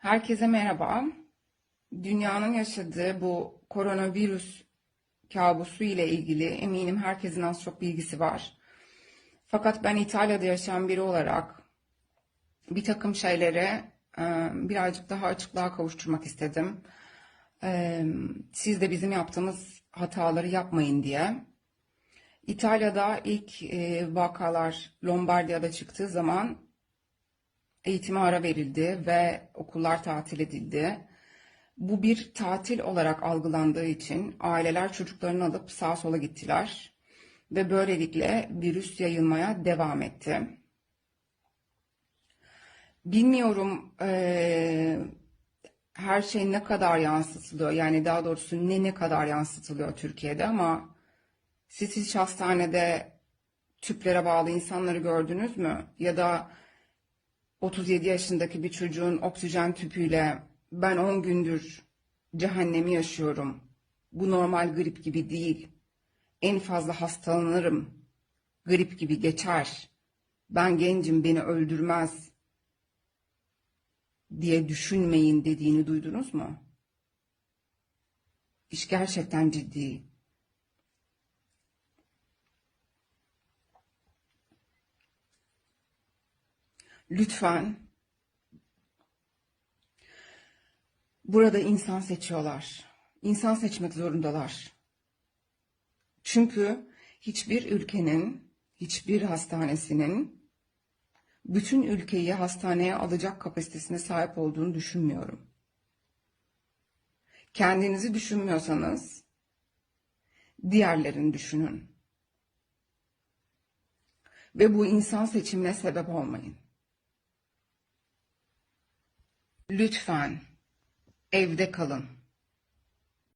Herkese merhaba. Dünyanın yaşadığı bu koronavirüs kabusu ile ilgili eminim herkesin az çok bilgisi var. Fakat ben İtalya'da yaşayan biri olarak bir takım şeylere e, birazcık daha açıklığa kavuşturmak istedim. E, Siz de bizim yaptığımız hataları yapmayın diye. İtalya'da ilk e, vakalar Lombardiya'da çıktığı zaman eğitime ara verildi ve okullar tatil edildi. Bu bir tatil olarak algılandığı için aileler çocuklarını alıp sağa sola gittiler ve böylelikle virüs yayılmaya devam etti. Bilmiyorum eee, her şey ne kadar yansıtılıyor yani daha doğrusu ne ne kadar yansıtılıyor Türkiye'de ama siz hiç hastanede tüplere bağlı insanları gördünüz mü? Ya da 37 yaşındaki bir çocuğun oksijen tüpüyle ben 10 gündür cehennemi yaşıyorum. Bu normal grip gibi değil. En fazla hastalanırım. Grip gibi geçer. Ben gencim beni öldürmez diye düşünmeyin dediğini duydunuz mu? İş gerçekten ciddi. Lütfen burada insan seçiyorlar. İnsan seçmek zorundalar. Çünkü hiçbir ülkenin, hiçbir hastanesinin bütün ülkeyi hastaneye alacak kapasitesine sahip olduğunu düşünmüyorum. Kendinizi düşünmüyorsanız diğerlerini düşünün. Ve bu insan seçimine sebep olmayın. Lütfen evde kalın.